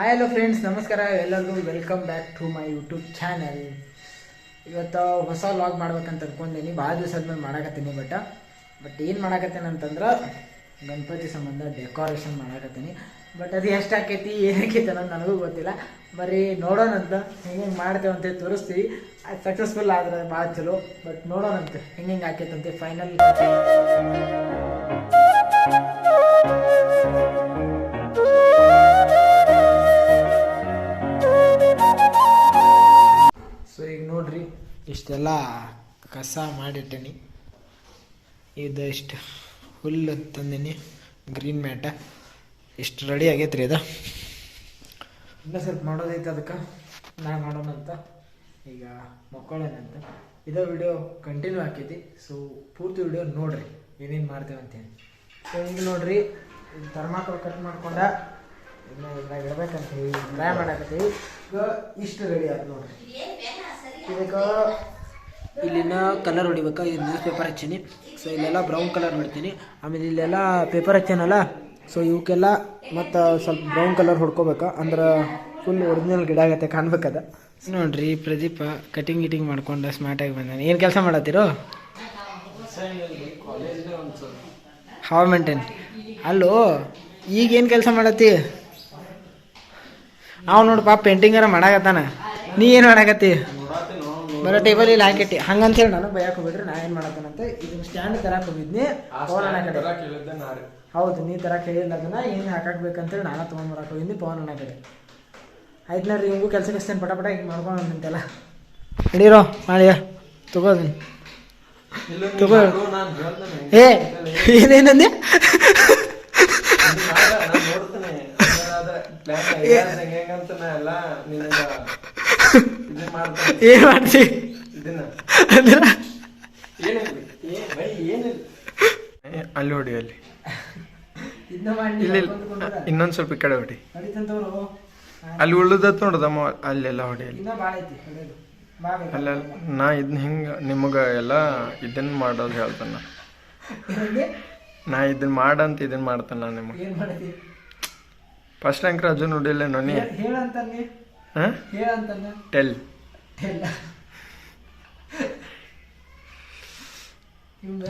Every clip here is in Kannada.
ಹಾಯ್ ಹಲೋ ಫ್ರೆಂಡ್ಸ್ ನಮಸ್ಕಾರ ಎಲ್ಲರಿಗೂ welcome back to my YouTube channel ಇವತ್ತು ಹೊಸ ಲಾಗ್ ಮಾಡ್ಬೇಕಂತ ಅನ್ಕೊಂಡೆನಿ. ಭಾಳ ದಿವಸ ಆದ್ಮೇಲೆ ಮಾಡಾಕತ್ತೀನಿ ಬಟ್ ಬಟ್ ಏನು ಮಾಡಾಕತ್ತೀನಿ ಅಂತಂದ್ರೆ ಗಣಪತಿ ಸಂಬಂಧ ಡೆಕೋರೇಷನ್ ಮಾಡಾಕತ್ತೀನಿ. ಬಟ್ ಅದು ಎಷ್ಟು ಆಕೈತಿ ಏನಾಕೈತಿ ಅನ್ನೋದು ನನಗೂ ಗೊತ್ತಿಲ್ಲ. ಬರೀ ನೋಡೋಣಂತ ಹೆಂಗೆ ಹೆಂಗೆ ಅಂತ ತೋರಿಸ್ತೀವಿ. ಅದು ಸಕ್ಸಸ್ಫುಲ್ ಆದ್ರೆ ಭಾಳ ಚಲೋ ಬಟ್ ನೋಡೋಣಂತೆ ಹೆಂಗೆ ಹೆಂಗೆ ಆಕೈತಂತೆ ಫೈನಲ್ ಇಷ್ಟೆಲ್ಲ ಕಸ ಮಾಡಿಟ್ಟೀನಿ. ಇದು ಇಷ್ಟು ಹುಲ್ಲು ತಂದೀನಿ ಗ್ರೀನ್ ಮ್ಯಾಟ ಇಷ್ಟು ರೆಡಿ ಆಗೈತ್ರಿ ಇದು. ಇನ್ನೂ ಸ್ವಲ್ಪ ಮಾಡೋದೈತೆ ಅದಕ್ಕೆ. ನಾ ಮಾಡೋಣಂತ ಈಗ ಮಕ್ಕಳೇನಂತ ಇದೇ ವಿಡಿಯೋ ಕಂಟಿನ್ಯೂ ಆಕೈತಿ ಸೊ ಪೂರ್ತಿ ವಿಡಿಯೋ ನೋಡ್ರಿ. ಏನೇನು ಮಾಡ್ತೇವೆ ಅಂತೇಳಿ ಸೊ ಹಿಂಗೆ ನೋಡ್ರಿ ಥರ್ಮಾಕೋಲ್ ಕಟ್ ಮಾಡ್ಕೊಂಡ ಇನ್ನು ಹೇಳಿ ಟ್ರೈ ಈಗ ಇಷ್ಟು ರೆಡಿ ಆಯ್ತು ನೋಡ್ರಿ. ಇದಕ್ಕೆ ಇಲ್ಲಿನ ಕಲರ್ ಹೊಡಿಬೇಕಾ? ಇದು ನ್ಯೂಸ್ ಪೇಪರ್ ಹಚ್ಚೀನಿ. ಸೊ ಇಲ್ಲೆಲ್ಲ ಬ್ರೌನ್ ಕಲರ್ ಹೊಡಿತೀನಿ ಆಮೇಲೆ ಇಲ್ಲೆಲ್ಲ ಪೇಪರ್ ಹಚ್ಚೇನಲ್ಲ? ಸೊ ಇವಕ್ಕೆಲ್ಲ ಮತ್ತು ಸ್ವಲ್ಪ ಬ್ರೌನ್ ಕಲರ್ ಹೊಡ್ಕೋಬೇಕಾ? ಅಂದ್ರೆ ಫುಲ್ ಒರಿಜಿನಲ್ ಗಿಡ ಆಗತ್ತೆ, ಕಾಣ್ಬೇಕದ. ನೋಡ್ರಿ, ಪ್ರದೀಪ ಕಟಿಂಗ್ ಗಿಟಿಂಗ್ ಮಾಡ್ಕೊಂಡು ಸ್ಮಾರ್ಟಾಗಿ ಬಂದಾನೆ. ಏನು ಕೆಲಸ ಮಾಡತ್ತೀರೋ? ಹಾವ್ ಮೇಂಟೈನ್ ಅಲ್ಲೋ ಈಗ ಏನು ಕೆಲಸ ಮಾಡತ್ತಿ? ಅವ್ ನೋಡು ಪಾಪ ಪೇಂಟಿಂಗಾರ ಮಾಡಾಕತ್ತಾನ. ನೀ ಏನು ಮಾಡಾಕತ್ತಿ? ಬರೋ ಟೇಬಲ್ ಇಲ್ಲಿ ಹಾಕಿಟ್ಟಿ ಹಂಗಂತ ಹೇಳಿ ನಾನು ಭಯ ಹೋಗ್ಬಿಟ್ರಿ ನಾ ಏನು ಮಾಡತ್ತೇನಂತ ಇದನ್ನ ಸ್ಟ್ಯಾಂಡ್ ತರಕ್ಕೆ ಹೋಗಿದ್ನಿ. ಪವನ್ ಅಣ್ಣ ಹೌದು ನೀ ತರ ಹೇಳಿಲ್ಲ ಅದನ್ನ ಏನು ಹಾಕಾಕ್ಬೇಕಂತೇಳಿ ನಾನು ತೊಗೊಂಡು ಬರಕ್ಕೆ ಹೋಗಿದ್ನಿ ಪವನ್ ಅಣ್ಣ ಕಡೆ ಆಯ್ತು ನೋಡ್ರಿ ಹಿಂಗೂ ಕೆಲಸಕ್ಕೆ ಕಸ್ತೇನೆ ಪಟ ಪಟ ಹಿಂಗೆ ಮಾಡ್ಕೊಂಡು ನಿಂತೆಲ್ಲ ನಡೀರೋ ಮಾಡಿಯ ತಗೋದನ್ ತಗೋ ಏ ಏನೇನಂದೆ? ಏನು ಮಾಡ್ತಿ? ಅಲ್ಲಿ ಹೊಡಿ ಅಲ್ಲಿ. ಇನ್ನೊಂದ್ ಸ್ವಲ್ಪ ಈ ಕಡೆ ಹೊಡಿ. ಅಲ್ಲಿ ಉಳ್ದತ್ ನೋಡ್ದಮ್ಮ ಅಲ್ಲೆಲ್ಲ ಹೊಡಿ ಅಲ್ಲಿ? ಅಲ್ಲ ನಾ ಇದನ್ನ ಹಿಂಗ ನಿಮಗ ಎಲ್ಲ ಇದನ್ನ ಮಾಡೋದು ಹೇಳ್ತಾನ? ನಾ ಇದನ್ನ ಮಾಡಂತ ಇದನ್ನ ಮಾಡ್ತಾನ ನಿಮಗೆ. ಫಸ್ಟ್ ರ್ಯಾಂಕ್ ರಾಜು ನೋಡಿಲ್ಲ ನೋನಿ ಹೇಳ್- ಹೇಳಂತಾನೆ ಹಾ? ಹೇಳಂತಾನೆ ಟೆಲ್ ಟೆಲ್ ಇವ್ನ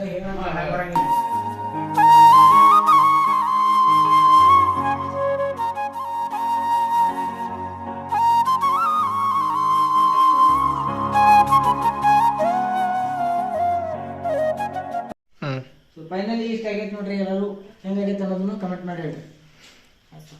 ಫೈನಲಿ ಇಷ್ಟ ಆಗೈತೆ ನೋಡ್ರಿ ಎಲ್ಲರೂ. ಹೆಂಗಾಗೈತೆ ಅನ್ನೋದನ್ನು ಕಮೆಂಟ್ ಮಾಡಿ ಹೇಳ್ರಿ. Okay.